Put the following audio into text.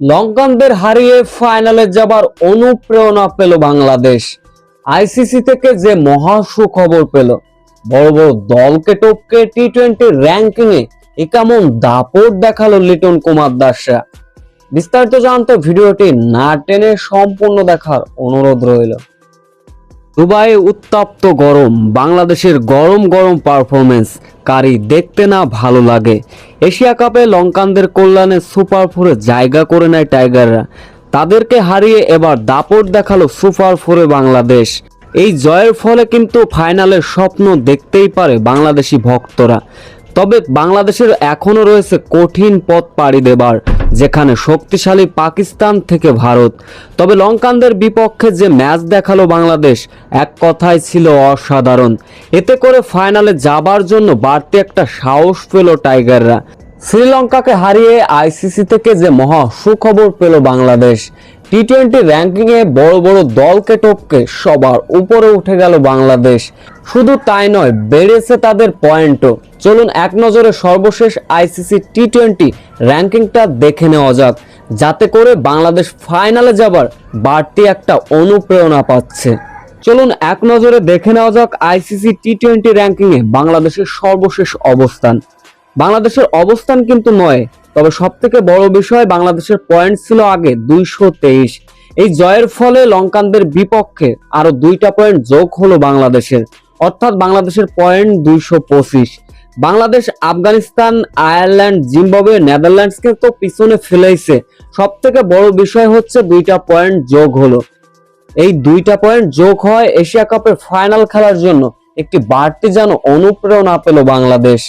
লঙ্কানদের হারিয়ে ফাইনালে যাবার অনুপ্রেরণা পেল বাংলাদেশ। আইসিসি থেকে যে মহা সুখবর পেল, বড় বড় দলকে টপকে টি টোয়েন্টি র্যাঙ্কিং এ কেমন দাপট দেখাল লিটন কুমার দাসরা। বিস্তারিত জানতে ভিডিওটি না টেনে সম্পূর্ণ দেখার অনুরোধ রইল। দুবাই উত্তপ্ত গরম, বাংলাদেশের গরম গরম পারফরমেন্স কারি দেখতে না ভালো লাগে। এশিয়া কাপে লঙ্কানদের কল্যাণে সুপার ফোরে জায়গা করে নেয় টাইগাররা। তাদেরকে হারিয়ে এবার দাপট দেখাল সুপার ফোরে বাংলাদেশ। এই জয়ের ফলে কিন্তু ফাইনালের স্বপ্ন দেখতেই পারে বাংলাদেশি ভক্তরা। তবে বাংলাদেশের এখনও রয়েছে কঠিন পথ পাড়ি দেবার। যেখানে শক্তিশালী পাকিস্তান থেকে ভারত। তবে লঙ্কানদের বিপক্ষে যে ম্যাচ দেখাল বাংলাদেশ, এক কথায় ছিল অসাধারণ। এতে করে ফাইনালে যাবার জন্য বাড়তি একটা সাহস পেল টাইগাররা। শ্রীলঙ্কাকে হারিয়ে আইসিসি থেকে যে মহা সুখবর পেল বাংলাদেশ। টি টোয়েন্টি র্যাঙ্কিংয়ে বড় বড় দলকে টপকে সবার উপরে উঠে গেল বাংলাদেশ। শুধু তাই নয়, বেড়েছে তাদের পয়েন্টও। চলুন এক নজরে সর্বশেষ আইসিসি টি টোয়েন্টি র্যাঙ্কিংটা দেখে নেওয়া যাক। যাতে করে বাংলাদেশ ফাইনালে যাবার বাড়তি একটা অনুপ্রেরণা পাচ্ছে। চলুন এক নজরে দেখে নেওয়া যাক আইসিসি টি টোয়েন্টি র্যাঙ্কিংয়ে বাংলাদেশের সর্বশেষ অবস্থান। বাংলাদেশের অবস্থান কিন্তু নয় তবে সব থেকে বড় বিষয়, বাংলাদেশের পয়েন্ট ছিল আগে দুইশো তেইশ। এই জয়ের ফলে লঙ্কানদের বিপক্ষে আরও দুইটা পয়েন্ট যোগ হলো বাংলাদেশের। অর্থাৎ বাংলাদেশের পয়েন্ট দুইশো পঁচিশ। বাংলাদেশ, আফগানিস্তান, আয়ারল্যান্ড, জিম্বাবুয়ে, নেদারল্যান্ডসকে তো পিছনে ফেলেছে সব থেকে বড় বিষয় হচ্ছে দুইটা পয়েন্ট যোগ হলো। এই দুইটা পয়েন্ট যোগ হয় এশিয়া কাপের ফাইনাল খেলার জন্য। একটি বাড়তি যেন অনুপ্রেরণা পেল বাংলাদেশ।